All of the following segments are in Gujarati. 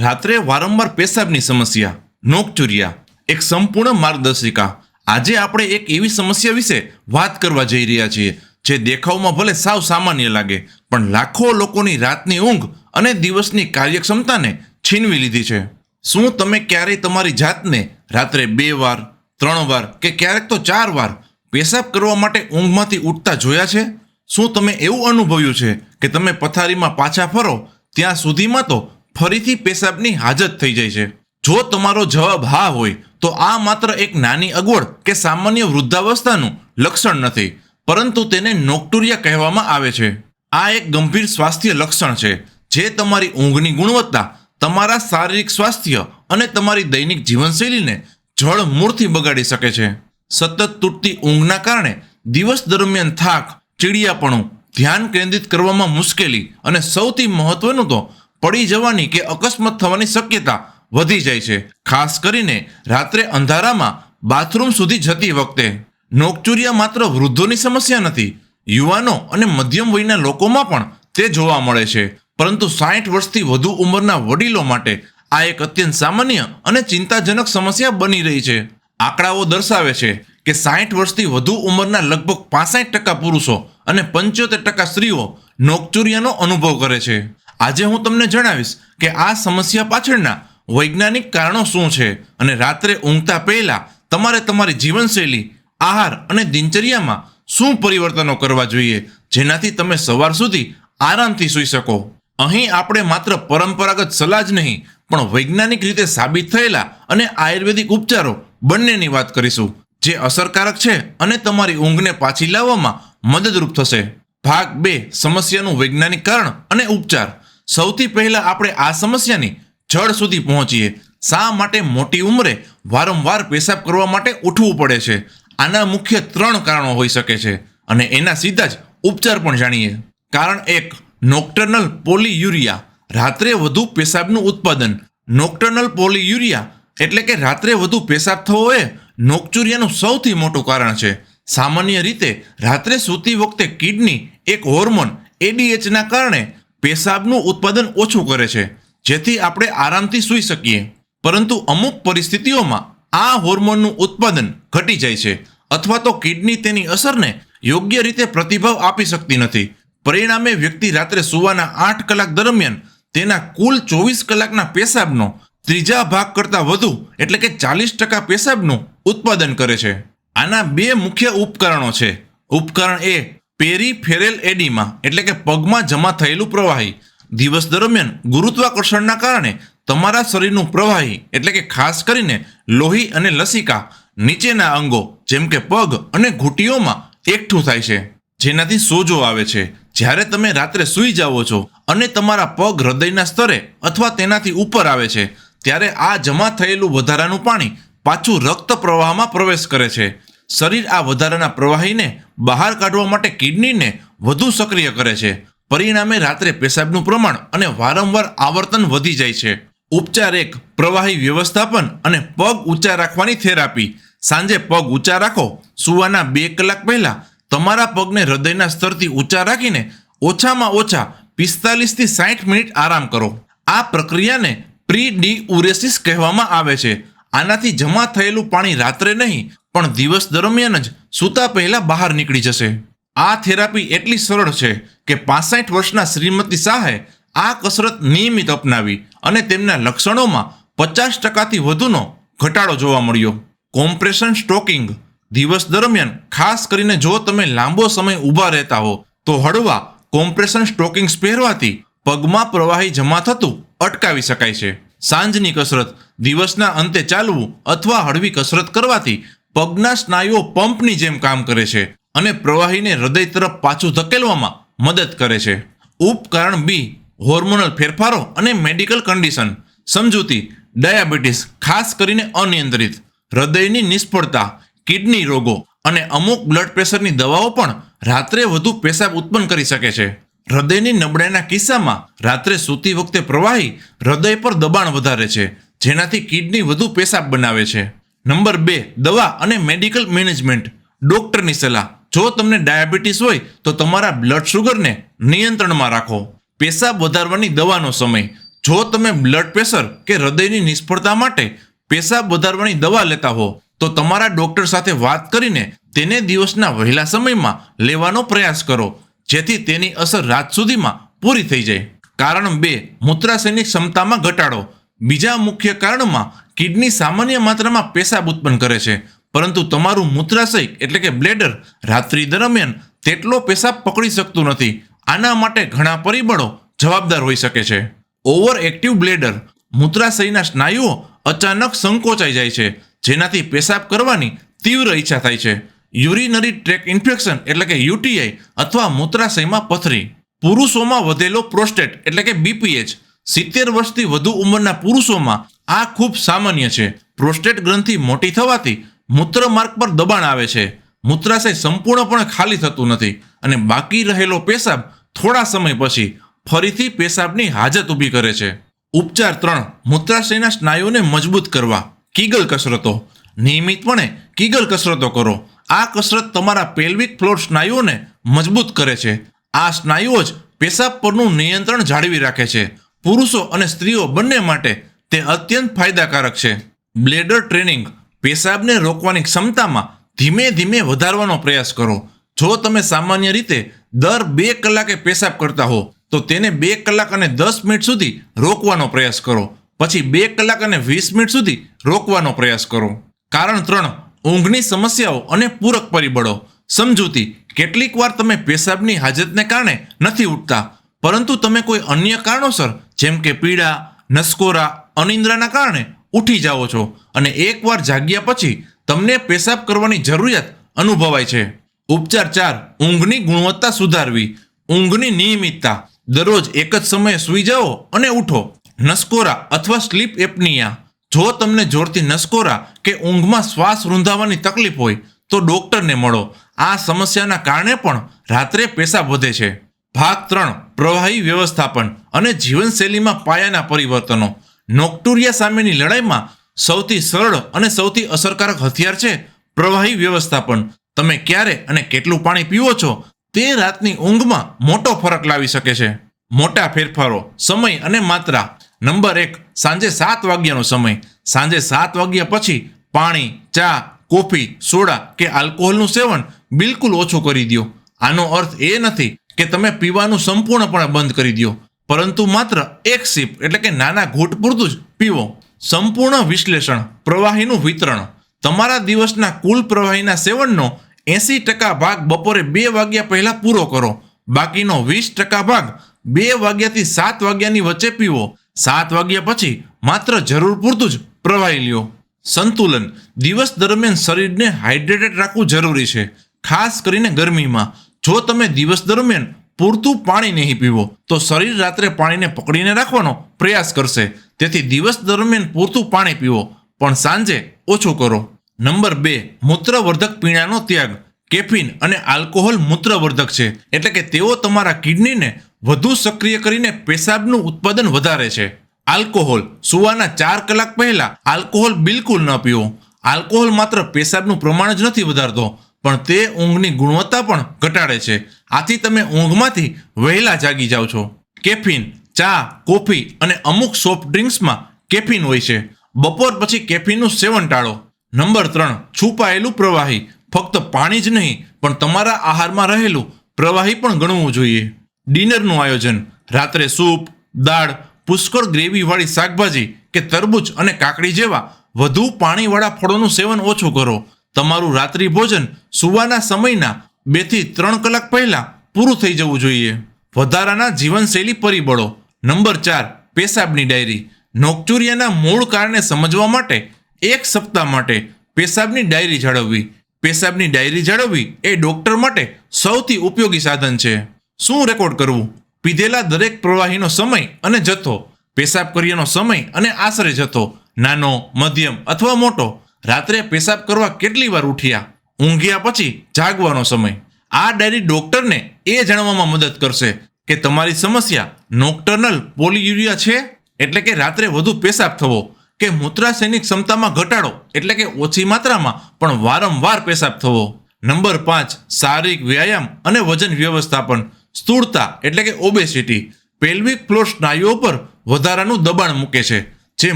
રાત્રે વારંવાર પેશાબની સમસ્યા, નોકચુરિયા, એક સંપૂર્ણ માર્ગદર્શિકા. આજે આપણે એક એવી સમસ્યા વિશે વાત કરવા જઈ રહ્યા છીએ, જે દેખાવમાં ભલે સાવ સામાન્ય લાગે, પણ લાખો લોકોની રાતની ઊંઘ અને દિવસની કાર્યક્ષમતાને છીનવી લીધી છે. શું તમે ક્યારેય તમારી જાતને રાત્રે બે વાર, ત્રણ વાર કે ક્યારેક તો ચાર વાર પેશાબ કરવા માટે ઊંઘમાંથી ઉઠતા જોયા છે? શું તમે એવું અનુભવ્યું છે કે તમે પથારીમાં પાછા ફરો, ત્યાં સુધીમાં તો ફરીથી પેશાબની હાજત થઈ જાય છે. જો તમારો જવાબ હા હોય, તો આ માત્ર એક નાની અગવડ કે સામાન્ય વૃદ્ધાવસ્થાનું લક્ષણ નથી, પરંતુ તેને નોક્ટુરિયા કહેવામાં આવે છે. આ એક ગંભીર સ્વાસ્થ્ય લક્ષણ છે, જે તમારી ઊંઘની ગુણવત્તા, તમારા શારીરિક સ્વાસ્થ્ય અને તમારી દૈનિક જીવનશૈલીને જળ મૂળથી બગાડી શકે છે. સતત તૂટતી ઊંઘના કારણે દિવસ દરમિયાન થાક, ચીડિયાપણું ધ્યાન કેન્દ્રિત કરવામાં મુશ્કેલી અને સૌથી મહત્વનું તો પડી જવાની કે અકસ્માત થવાની શક્યતા વધી જાય છે. ખાસ કરીને રાત્રે અંધારામાં બાથરૂમ સુધી જતી વખતે. નોકચુરિયા માત્ર વૃદ્ધોની સમસ્યા નથી, યુવાનો અને મધ્યમ વયના લોકોમાં પણ તે જોવા મળે છે. પરંતુ સાઠ વર્ષથી વધુ ઉંમરના વડીલો માટે આ એક અત્યંત સામાન્ય અને ચિંતાજનક સમસ્યા બની રહી છે. આંકડાઓ દર્શાવે છે કે સાઠ વર્ષથી વધુ ઉંમરના લગભગ પાસઠ ટકા પુરુષો અને પંચોતેર ટકા સ્ત્રીઓ નોકચુરિયાનો અનુભવ કરે છે. આજે હું તમને જણાવીશ કે આ સમસ્યા પાછળના વૈજ્ઞાનિક કારણો શું છે અને રાત્રે ઊંઘતા પહેલા તમારે તમારી જીવનશૈલી, આહાર અને દિનચર્યામાં શું પરિવર્તનો કરવા જોઈએ, જેનાથી તમે સવાર સુધી આરામથી સૂઈ શકો. અહીં આપણે માત્ર પરંપરાગત સલાહ જ નહીં, પણ વૈજ્ઞાનિક રીતે સાબિત થયેલા અને આયુર્વેદિક ઉપચારો બંનેની વાત કરીશું, જે અસરકારક છે અને તમારી ઊંઘને પાછી લાવવામાં મદદરૂપ થશે. ભાગ બે, સમસ્યાનું વૈજ્ઞાનિક કારણ અને ઉપચાર. સૌથી પહેલા આપણે આ સમસ્યાની જડ સુધી પહોંચીએ. શા માટે મોટી ઉંમરે વારંવાર પેશાબ કરવા માટે ઉઠવું પડે છે? આના મુખ્ય ત્રણ કારણો હોઈ શકે છે અને એના સીધા જ ઉપચાર પણ જાણીએ. કારણ એક નોક્ટર્નલ પોલીયુરિયા રાત્રે વધુ પેશાબનું ઉત્પાદન. નોક્ટર્નલ પોલીયુરિયા એટલે કે રાત્રે વધુ પેશાબ થવો એ નોકચુરિયાનું સૌથી મોટું કારણ છે. સામાન્ય રીતે રાત્રે સૂતી વખતે કિડની એક હોર્મોન એડીએચના કારણે પેશાબનું ઉત્પાદન ઓછું કરે છે, જેથી આપણે આરામથી સૂઈ શકીએ. પરંતુ અમુક પરિસ્થિતિઓમાં આ હોર્મોનનું ઉત્પાદન ઘટી જાય છે અથવા તો કિડની તેની અસરને યોગ્ય રીતે પ્રતિભાવ આપી શકતી નથી. પરિણામે વ્યક્તિ રાત્રે સૂવાના આઠ કલાક દરમિયાન તેના કુલ ચોવીસ કલાકના પેશાબનો ત્રીજા ભાગ કરતાં વધુ, એટલે કે ચાલીસ ટકા પેશાબનું ઉત્પાદન કરે છે. આના બે મુખ્ય ઉપકરણો છે. ઉપકરણ એ પેરીફેરેલ એડીમાં, એટલે કે પગમાં જમા થયેલું પ્રવાહી, દિવસ દરમિયાન ગુરુત્વાકર્ષણના કારણે તમારા શરીરનું પ્રવાહી, એટલે કે ખાસ કરીને લોહી અને લસિકા, નીચેના અંગો, જેમ કે પગ અને ઘૂંટીઓમાં એકઠું થાય છે. જેનાથી સોજો આવે છે. જ્યારે તમે રાત્રે સૂઈ જાઓ છો અને તમારા પગ હૃદયના સ્તરે અથવા તેનાથી ઉપર આવે છે, ત્યારે આ જમા થયેલું વધારાનું પાણી પાછું રક્ત પ્રવાહમાં પ્રવેશ કરે છે. શરીર આ વધારાના પ્રવાહીને બહાર કાઢવા માટે કિડનીને વધુ સક્રિય કરે છે. પરિણામે રાત્રે પેશાબનું પ્રમાણ અને વારંવાર આવર્તન વધી જાય છે. ઉપચાર એક, પ્રવાહી વ્યવસ્થાપન અને પગ ઊંચા રાખવાની થેરાપી. સાંજે પગ ઊંચા રાખો, સુવાના બે કલાક પહેલા તમારા પગને હૃદયના સ્તરથી ઊંચા રાખીને ઓછામાં ઓછા પિસ્તાલીસથી સાઠ મિનિટ આરામ કરો. આ પ્રક્રિયાને પ્રી ડી ઉરેસિસ કહેવામાં આવે છે. આનાથી જમા થયેલું પાણી રાત્રે નહીં, પણ દિવસ દરમિયાન જ સૂતા પહેલા બહાર નીકળી જશે. આ થેરાપી એટલી સરળ છે કે પાસઠ વર્ષના શ્રીમતી શાહે આ કસરત નિયમિત અપનાવી અને તેમના લક્ષણોમાં પચાસ ટકાથી વધુનો ઘટાડો જોવા મળ્યો. કોમ્પ્રેશન સ્ટોકિંગ દિવસ દરમિયાન, ખાસ કરીને જો તમે લાંબો સમય ઊભા રહેતા હો, તો હળવા કોમ્પ્રેશન સ્ટોકિંગ્સ પહેરવાથી પગમાં પ્રવાહી જમા થતું અટકાવી શકાય છે. સાંજની કસરત દિવસના અંતે ચાલવું અથવા હળવી કસરત કરવાથી પગના સ્નાયુઓ પંપની જેમ કામ કરે છે અને પ્રવાહીને હૃદય તરફ પાછું ધકેલવામાં મદદ કરે છે. ઉપકરણ બી હોર્મોનલ ફેરફારો અને મેડિકલ કન્ડિશન સમજૂતી ડાયાબિટીસ ખાસ કરીને અનિયંત્રિત. હૃદયની નિષ્ફળતા કિડની રોગો અને અમુક બ્લડ પ્રેશરની દવાઓ પણ રાત્રે વધુ પેશાબ ઉત્પન્ન કરી શકે છે. હૃદયની નબળાઈના કિસ્સામાં રાત્રે સૂતી વખતે પ્રવાહી હૃદય પર દબાણ વધારે છે. જેનાથી કિડની વધુ પેશાબ બનાવે છે. નંબર બે, દવા અને મેડિકલ મેનેજમેન્ટ. ડોક્ટરની સલાહ. જો તમને ડાયાબિટીસ હોય, તો તમારા બ્લડ શુગરને નિયંત્રણમાં રાખો. પેશાબ વધારવાની દવાનો સમય. જો તમે બ્લડ પ્રેશર કે હૃદયની નિષ્ફળતા માટે પેશાબ વધારવાની દવા લેતા હો, તો તમારા ડોક્ટર સાથે વાત કરીને તેને દિવસના વહેલા સમયમાં લેવાનો પ્રયાસ કરો, જેથી તેની અસર રાત સુધીમાં પૂરી થઈ જાય. કારણ બે, મૂત્રાશયની ક્ષમતામાં ઘટાડો. બીજા મુખ્ય કારણમાં કિડની સામાન્ય માત્રામાં પેશાબ ઉત્પન્ન કરે છે. પરંતુ તમારું મૂત્રાશય એટલે કે બ્લેડર રાત્રિ દરમિયાન તેટલો પેશાબ પકડી શકતું નથી. આના માટે ઘણા પરિબળો જવાબદાર હોઈ શકે છે. ઓવર એક્ટિવ બ્લેડર મૂત્રાશયના સ્નાયુઓ અચાનક સંકોચાઈ જાય છે, જેનાથી પેશાબ કરવાની તીવ્ર ઈચ્છા થાય છે. યુરિનરી ટ્રેક ઇન્ફેક્શન એટલે કે યુટીઆઈ અથવા મૂત્રાશયમાં પથરી. પુરુષોમાં વધેલો પ્રોસ્ટેટ એટલે કે બીપીએચ સિત્તેર વર્ષથી વધુ ઉંમરના પુરુષોમાં આ ખૂબ સામાન્ય છે. પ્રોસ્ટેટ ગ્રંથિ મોટી થવાથી મૂત્રમાર્ગ પર દબાણ આવે છે. મૂત્રાશય સંપૂર્ણપણે ખાલી થતું નથી અને બાકી રહેલો પેશાબ થોડા સમય પછી ફરીથી પેશાબની હાજત ઊભી કરે છે. ઉપચાર ત્રણ, મૂત્રાશયના સ્નાયુને મજબૂત કરવા. કીગલ કસરતો. નિયમિતપણે કીગલ કસરતો કરો. આ કસરત તમારા પેલ્વિક ફ્લોર સ્નાયુઓને મજબૂત કરે છે. આ સ્નાયુઓ જ પેશાબ પરનું નિયંત્રણ જાળવી રાખે છે. પુરુષો અને સ્ત્રીઓ બંને માટે તે અત્યંત ફાયદાકારક છે. બ્લેડર ટ્રેનિંગ પેશાબને રોકવાની ક્ષમતામાં ધીમે ધીમે વધારવાનો પ્રયાસ કરો. જો તમે સામાન્ય રીતે દર બે કલાકે પેશાબ કરતા હો, તો તેને બે કલાક અને દસ મિનિટ સુધી રોકવાનો પ્રયાસ કરો. પછી બે કલાક અને વીસ મિનિટ સુધી રોકવાનો પ્રયાસ કરો. કારણ ત્રણ, ઊંઘની સમસ્યાઓ અને પૂરક પરિબળો. સમજૂતી કેટલીક વાર તમે પેશાબની હાજતને કારણે નથી ઉઠતા. પરંતુ તમે કોઈ અન્ય કારણોસર, જેમ કે પીડા, નસકોરા, અનિંદ્રાના કારણે ઉઠી જાઓ છો અને એકવાર જાગ્યા પછી તમને પેશાબ કરવાની જરૂરિયાત અનુભવાય છે. ઉપચાર ચાર, ઊંઘની ગુણવત્તા સુધારવી. ઊંઘની નિયમિતતા. દરરોજ એક જ સમયે સૂઈ જાઓ અને ઉઠો. નસકોરા અથવા સ્લીપ એપનિયા. જો તમને જોરથી નસકોરા કે ઊંઘમાં શ્વાસ રૂંધાવાની તકલીફ હોય, તો ડોક્ટરને મળો. આ સમસ્યાના કારણે પણ રાત્રે પેશાબ વધે છે. ભાગ ત્રણ પ્રવાહી વ્યવસ્થાપન અને જીવનશૈલીમાં પાયાના પરિવર્તનો. નોક્ટુરિયા સામેની લડાઈમાં સૌથી સરળ અને સૌથી અસરકારક હથિયાર છે પ્રવાહી વ્યવસ્થાપન. તમે ક્યારે અને કેટલું પાણી પીવો છો તે રાતની ઊંઘમાં મોટો ફરક લાવી શકે છે. મોટા ફેરફારો, સમય અને માત્રા. નંબર એક, સાંજે સાત વાગ્યાનો સમય. સાંજે સાત વાગ્યા પછી પાણી, ચા, કોફી, સોડા કે આલ્કોહોલનું સેવન બિલકુલ ઓછું કરી દો આનો અર્થ એ નથી કે તમે પીવાનું સંપૂર્ણપણે બંધ કરી દો પરંતુ માત્ર એક સીપ એટલે કે નાના ઘૂંટ પૂરતું જ પીવો. સંપૂર્ણ વિશ્લેષણ, પ્રવાહીનું વિતરણ. તમારા દિવસના કુલ પ્રવાહીના સેવનનો એંસી ટકા ભાગ બપોરે બે વાગ્યા પહેલા પૂરો કરો. બાકીનો વીસ ટકા ભાગ બે વાગ્યાથી સાત વાગ્યાની વચ્ચે પીવો. સાત વાગ્યા પછી માત્ર જરૂર પૂરતું જ પ્રવાહી લ્યો. સંતુલન, દિવસ દરમિયાન શરીરને હાઇડ્રેટેડ રાખવું જરૂરી છે. ખાસ કરીને ગરમીમાં. જો તમે દિવસ દરમિયાન પૂરતું પાણી નહીં પીવો, તો શરીર રાત્રે પાણીને પકડીને રાખવાનો પ્રયાસ કરશે. તેથી દિવસ દરમિયાન પૂરતું પાણી પીવો, પણ સાંજે ઓછું કરો. નંબર બે, મૂત્રવર્ધક પીણાનો ત્યાગ. કેફીન અને આલ્કોહોલ મૂત્રવર્ધક છે. એટલે કે તેઓ તમારા કિડનીને વધુ સક્રિય કરીને પેશાબનું ઉત્પાદન વધારે છે. આલ્કોહોલ, સુવાના ચાર કલાક પહેલા આલ્કોહોલ બિલકુલ ન પીવો. આલ્કોહોલ માત્ર પેશાબનું પ્રમાણ જ નથી વધારતો. પણ તે ઊંઘની ગુણવત્તા પણ ઘટાડે છે. આથી તમે ઊંઘમાંથી વહેલા જાગી જાઓ છો. કેફીન, ચા, કોફી અને અમુક સોફ્ટ ડ્રિંક્સમાં કેફીન હોય છે. બપોર પછી કેફીનનું સેવન ટાળો. નંબર ત્રણ, છુપાયેલું પ્રવાહી. ફક્ત પાણી જ નહીં, પણ તમારા આહારમાં રહેલું પ્રવાહી પણ ગણવું જોઈએ. ડિનરનું આયોજન. રાત્રે સૂપ, દાળ, પુષ્કળ ગ્રેવીવાળી શાકભાજી કે તરબૂચ અને કાકડી જેવા વધુ પાણીવાળા ફળોનું સેવન ઓછું કરો. તમારું રાત્રિ ભોજન સુવાના સમયના બેથી ત્રણ કલાક પહેલા પૂરું થઈ જવું જોઈએ. વધારાના જીવનશૈલી પરિબળો. નંબર ચાર, પેશાબની ડાયરી. નોકચુરિયાના મૂળ કારણે સમજવા માટે એક સપ્તાહ માટે પેશાબની ડાયરી જાળવવી. પેશાબની ડાયરી જાળવવી એ ડોક્ટર માટે સૌથી ઉપયોગી સાધન છે. શું રેકોર્ડ કરવું? પીધેલા દરેક પ્રવાહીનો સમય અને જથ્થો. પેશાબ કર્યાનો સમય અને આશરે જથ્થો. નાનો, મધ્યમ અથવા મોટો. રાત્રે પેશાબ કરવા કેટલી વાર ઉઠ્યા? ઊંઘ્યા પછી જાગવાનો સમય. આ ડાયરી ડોક્ટરને એ જાણવામાં મદદ કરશે કે તમારી સમસ્યા નોક્ટર્નલ પોલિયુરિયા છે, એટલે કે રાત્રે વધુ પેશાબ થવો, કે મૂત્રાશયની ક્ષમતામાં ઘટાડો, એટલે કે ઓછી માત્રામાં પણ વારંવાર પેશાબ થવો. નંબર પાંચ, શારીરિક વ્યાયામ અને વજન વ્યવસ્થાપન, સ્થૂળતા, એટલે કે ઓબેસિટી પેલ્વિક ફ્લોર સ્નાયુઓ પર વધારાનું દબાણ મૂકે છે, જે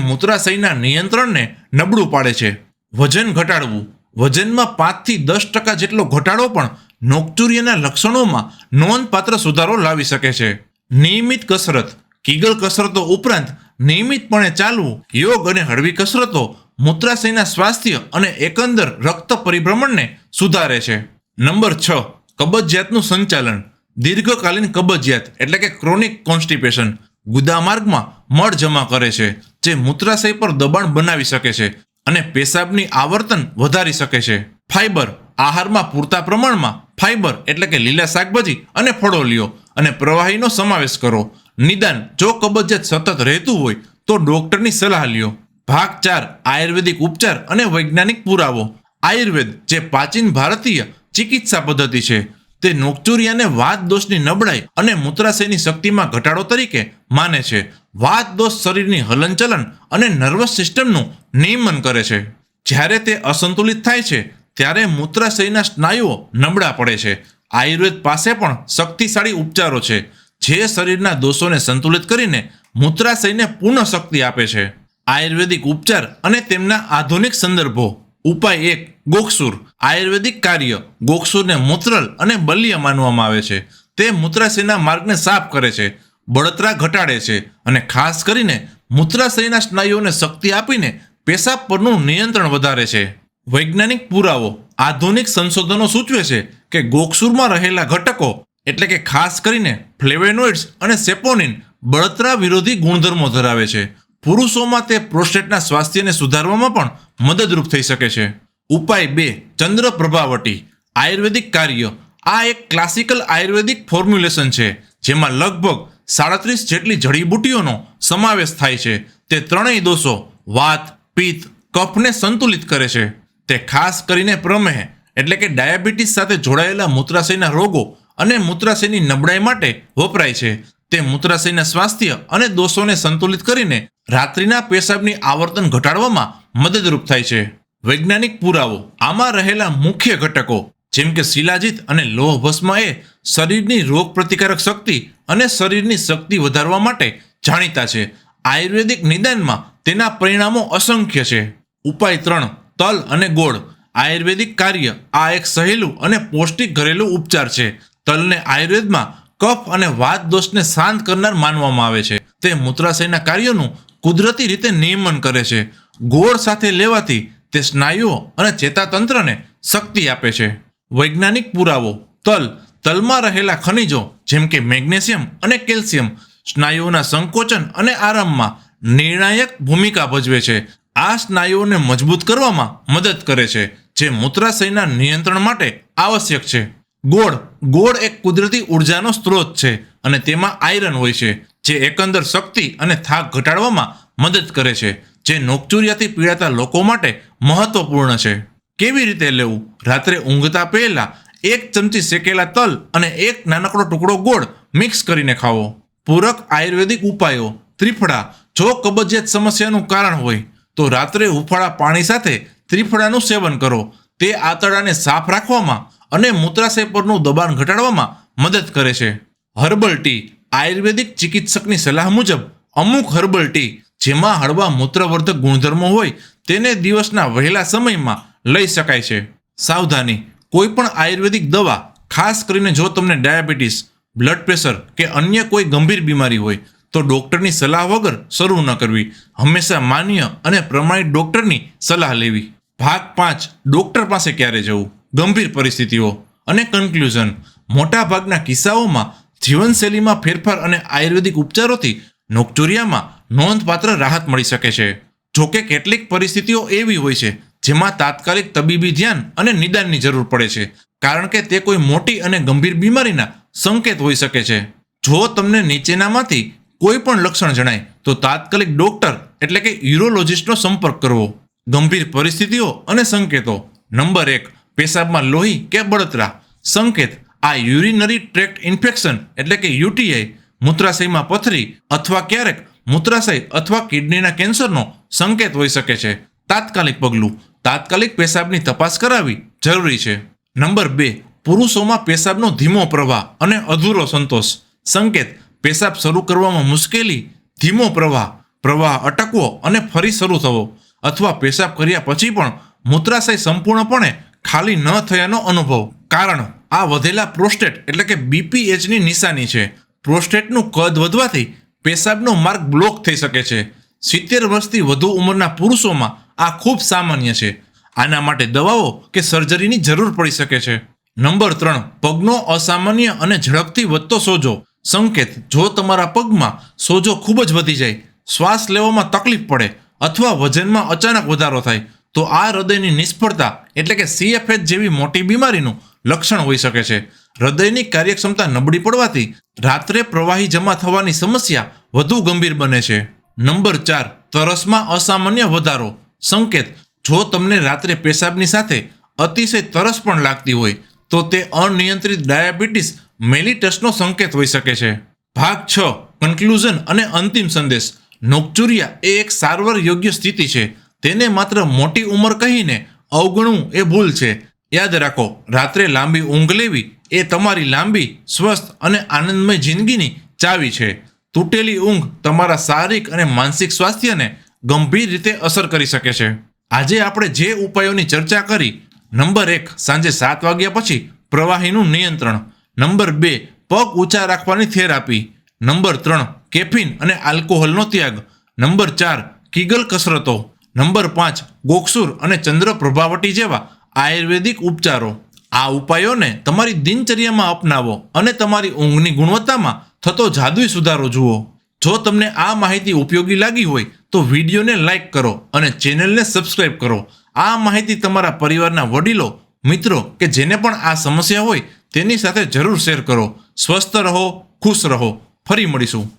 મૂત્રાશયના નિયંત્રણને નબળું પાડે છે. વજન ઘટાડવું. વજનમાં પાંચથી દસ ટકા જેટલો ઘટાડો પણ નોકચુરિયાના લક્ષણોમાં નોંધપાત્ર સુધારો લાવી શકે છે. નિયમિત કસરત, કિગલ કસરતો ઉપરાંત નિયમિતપણે ચાલવું, યોગ અને હળવી કસરતો મૂત્રાશયના સ્વાસ્થ્ય અને એકંદર રક્ત પરિભ્રમણને સુધારે છે. નંબર છ, કબજિયાતનું સંચાલન. દીર્ઘકાલીન કબજિયાત એટલે કે ક્રોનિક કોન્સ્ટિપેશન ગુદામાર્ગમાં મળ જમા કરે છે, જે મૂત્રાશય પર દબાણ બનાવી શકે છે. અને પેશાબની આવર્તન વધારી શકે છે. ફાઇબર આહારમાં પૂરતા પ્રમાણમાં ફાઇબર એટલે કે લીલા શાકભાજી અને ફળો લ્યો અને પ્રવાહીનો સમાવેશ કરો. નિદાન જો કબજિયાત સતત રહેતું હોય તો ડોક્ટરની સલાહ લ્યો. ભાગ ચાર, આયુર્વેદિક ઉપચાર અને વૈજ્ઞાનિક પુરાવો. આયુર્વેદ જે પ્રાચીન ભારતીય ચિકિત્સા પદ્ધતિ છે. તે નોકચુરિયાને વાત દોષની નબળાઈ અને મૂત્રાશયની શક્તિમાં ઘટાડો તરીકે માને છે. વાત દોષ શરીરની હલનચલન અને નર્વસ સિસ્ટમનું નિયમન કરે છે. જ્યારે તે અસંતુલિત થાય છે, ત્યારે મૂત્રાશયના સ્નાયુઓ નબળા પડે છે. આયુર્વેદ પાસે પણ શક્તિશાળી ઉપચારો છે, જે શરીરના દોષોને સંતુલિત કરીને મૂત્રાશયને પુનઃ શક્તિ આપે છે. આયુર્વેદિક ઉપચાર અને તેમના આધુનિક સંદર્ભો ઉપાય એક ગોક્ષુર આયુર્વેદિક કાર્ય, ગોક્સુરને મૂત્રલ અને બલ્ય માનવામાં આવે છે. તે મૂત્રાશયના માર્ગને સાફ કરે છે, બળતરા ઘટાડે છે અને ખાસ કરીને મૂત્રાશયના સ્નાયુઓને શક્તિ આપીને પેશાબ પરનું નિયંત્રણ વધારે છે. વૈજ્ઞાનિક પુરાવો, આધુનિક સંશોધનો સૂચવે છે કે ગોક્ષુરમાં રહેલા ઘટકો એટલે કે ખાસ કરીને ફ્લેવેનોઇડ્સ અને સેપોનિન બળતરા વિરોધી ગુણધર્મો ધરાવે છે. પુરુષોમાં તે પ્રોસ્ટેટના સ્વાસ્થ્યને સુધારવામાં પણ મદદરૂપ થઈ શકે છે. ઉપાય બે, ચંદ્ર પ્રભાવટી. આયુર્વેદિક કાર્ય. આ એક ક્લાસિકલ આયુર્વેદિક ફોર્મ્યુલેશન છે, જેમાં લગભગ સાડત્રીસ જેટલી જડીબુટીઓનો સમાવેશ થાય છે. તે ત્રણેય દોષો વાત, પિત્ત, કફને સંતુલિત કરે છે. તે ખાસ કરીને પ્રમેહ, એટલે કે ડાયાબિટીસ સાથે જોડાયેલા મૂત્રાશયના રોગો અને મૂત્રાશયની નબળાઈ માટે વપરાય છે. તે મૂત્રાશયના સ્વાસ્થ્ય અને દોષોને સંતુલિત કરીને રાત્રિના પેશાબની આવર્તન ઘટાડવામાં મદદરૂપ થાય છે. વૈજ્ઞાનિક પુરાવો આમાં રહેલા મુખ્ય ઘટકો જેમ કે શિલાજીત અને લોહ ભસ્મ એ શરીરની રોગ પ્રતિકારક શક્તિ અને શરીરની શક્તિ વધારવા માટે જાણીતા છે. આયુર્વેદિક નિદાનમાં તેના પરિણામો અસંખ્ય છે. ઉપાય ત્રણ, તલ અને ગોળ. આયુર્વેદિક કાર્ય આ એક સહેલું અને પૌષ્ટિક ઘરેલું ઉપચાર છે. તલને આયુર્વેદમાં કફ અને વાત દોષને શાંત કરનાર માનવામાં આવે છે. તે મૂત્રાશયના કાર્યોનું કુદરતી રીતે નિયમન કરે છે. ગોળ સાથે લેવાથી તે સ્નાયુઓ અને ચેતાતંત્રને શક્તિ આપે છે. વૈજ્ઞાનિક પુરાવો, તલ, તલમાં રહેલા ખનિજો જેમ કે મેગ્નેશિયમ અને કેલ્શિયમ સ્નાયુઓના સંકોચન અને આરામમાં નિર્ણાયક ભૂમિકા ભજવે છે. આ સ્નાયુઓને મજબૂત કરવામાં મદદ કરે છે, જે મૂત્રાશયના નિયંત્રણ માટે આવશ્યક છે. ગોળ. ગોળ એક કુદરતી ઉર્જાનો સ્ત્રોત છે અને તેમાં આયરન હોય છે, જે એકંદર શક્તિ અને થાક ઘટાડવામાં મદદ કરે છે, જે નોકચુરિયાથી પીડાતા લોકો માટે મહત્વપૂર્ણ છે. કેવી રીતે લેવું? રાત્રે ઊંઘતા પહેલા એક ચમચી શેકેલા તલ અને એક નાનકડો ટુકડો ગોળ મિક્સ કરીને ખાવો. પૂરક આયુર્વેદિક ઉપાયો. ત્રિફળા. જો કબજિયાત સમસ્યાનું કારણ હોય, તો રાત્રે હુફાળા પાણી સાથે ત્રિફળાનું સેવન કરો. તે આંતરડાને સાફ રાખવામાં અને મૂત્રાશય પરનું દબાણ ઘટાડવામાં મદદ કરે છે. હર્બલ ટી, આયુર્વેદિક ચિકિત્સકની સલાહ મુજબ, અમુક હર્બલ ટી, જેમાં હળવા મૂત્રવર્ધક ગુણધર્મો હોય, તેને દિવસના વહેલા સમયમાં લઈ શકાય છે. સાવધાની કોઈ પણ આયુર્વેદિક દવા, ખાસ કરીને જો તમને ડાયાબિટીસ, બ્લડ પ્રેશર કે અન્ય કોઈ ગંભીર બીમારી હોય, તો ડૉક્ટરની સલાહ વગર શરૂ ન કરવી. હંમેશા માન્ય અને પ્રમાણિત ડૉક્ટરની સલાહ લેવી. ભાગ પાંચ, ડૉક્ટર પાસે ક્યારે જવું? ગંભીર પરિસ્થિતિઓ અને કન્ક્લુઝન મોટાભાગના કિસ્સાઓમાં જીવનશૈલીમાં ફેરફાર અને આયુર્વેદિક ઉપચારોથી નોકચુરિયામાં નોંધપાત્ર રાહત મળી શકે છે. જોકે કેટલીક પરિસ્થિતિઓ એવી હોય છે, જેમાં તાત્કાલિક તબીબી ધ્યાન અને નિદાનની જરૂર પડે છે, કારણ કે તે કોઈ મોટી અને ગંભીર બીમારીના સંકેત હોઈ શકે છે. જો તમને નીચેનામાંથી કોઈ પણ લક્ષણ જણાય, તો તાત્કાલિક ડોક્ટર એટલે કે યુરોલોજિસ્ટનો સંપર્ક કરવો. ગંભીર પરિસ્થિતિઓ અને સંકેતો. નંબર એક પેશાબમાં લોહી કે બળતરા? સંકેત, આ યુરિનરી ટ્રેક્ટ ઇન્ફેક્શન એટલે કે યુટીઆઈ, મૂત્રાશયમાં પથરી અથવા ક્યારેક મૂત્રાશય અથવા કિડનીના કેન્સરનો સંકેત હોઈ શકે છે. તાત્કાલિક પગલું, તાત્કાલિક પેશાબની તપાસ કરાવવી જરૂરી છે. નંબર બે, પુરુષોમાં પેશાબનો ધીમો પ્રવાહ અને અધૂરો સંતોષ. સંકેત, પેશાબ શરૂ કરવામાં મુશ્કેલી, ધીમો પ્રવાહ પ્રવાહ અટકવો અને ફરી શરૂ થવો. અથવા પેશાબ કર્યા પછી પણ મૂત્રાશય સંપૂર્ણપણે ખાલી ન થયાનો અનુભવ. કારણ આ વધેલા પ્રોસ્ટેટ એટલે કે બીપીએચની નિશાની છે. પ્રોસ્ટેટનું કદ વધવાથી પેશાબનો માર્ગ બ્લોક થઈ શકે છે. સિત્તેર વર્ષથી વધુ ઉંમરના પુરુષોમાં આ ખૂબ સામાન્ય છે. આના માટે દવાઓ કે સર્જરીની જરૂર પડી શકે છે. નંબર ત્રણ, પગનો અસામાન્ય અને ઝડપથી વધતો સોજો. સંકેત, જો તમારા પગમાં સોજો ખૂબ જ વધી જાય, શ્વાસ લેવામાં તકલીફ પડે અથવા વજનમાં અચાનક વધારો થાય તો આ હૃદયની નિષ્ફળતા એટલે કે સીએફએચ જેવી મોટી બીમારીનું લક્ષણ હોઈ શકે છે. હૃદયની કાર્યક્ષમતા નબળી પડવાથી રાત્રે પ્રવાહી જમા થવાની સમસ્યા વધુ ગંભીર બને છે. નંબર ચાર, તરસમાં અસામાન્ય વધારો. સંકેત, જો તમને રાત્રે પેશાબની સાથે અતિશય તરસ પણ લાગતી હોય, તો તે અનિયંત્રિત ડાયાબિટીસ મેલિટસનો સંકેત હોઈ શકે છે. ભાગ છ, કન્ક્લુઝન અને અંતિમ સંદેશ. નોકચુરિયા એ એક સારવાર યોગ્ય સ્થિતિ છે. તેને માત્ર મોટી ઉંમર કહીને અવગણવું એ ભૂલ છે. યાદ રાખો, રાત્રે લાંબી ઊંઘ લેવી એ તમારી લાંબી, સ્વસ્થ અને આનંદમય જિંદગીની ચાવી છે. તૂટેલી ઊંઘ તમારા શારીરિક અને માનસિક સ્વાસ્થ્યને ગંભીર રીતે અસર કરી શકે છે. આજે આપણે જે ઉપાયોની ચર્ચા કરી, નંબર એક, સાંજે સાત વાગ્યા પછી પ્રવાહીનું નિયંત્રણ. નંબર બે, પગ ઊંચા રાખવાની થેરાપી. નંબર ત્રણ, કેફીન અને આલ્કોહોલનો ત્યાગ. નંબર ચાર, કિગલ કસરતો. નંબર પાંચ ગોક્ષુર અને ચંદ્ર પ્રભાવટી જેવા આયુર્વેદિક ઉપચારો. આ ઉપાયોને તમારી દિનચર્યામાં અપનાવો અને તમારી ઊંઘની ગુણવત્તામાં થતો જાદુઈ સુધારો જુઓ. જો તમને આ માહિતી ઉપયોગી લાગી હોય તો વિડીયોને લાઇક કરો અને ચેનલને સબસ્ક્રાઇબ કરો. આ માહિતી તમારા પરિવારના વડીલો, મિત્રો કે જેને પણ આ સમસ્યા હોય તેની સાથે જરૂર શેર કરો. સ્વસ્થ રહો, ખુશ રહો. ફરી મળીશું.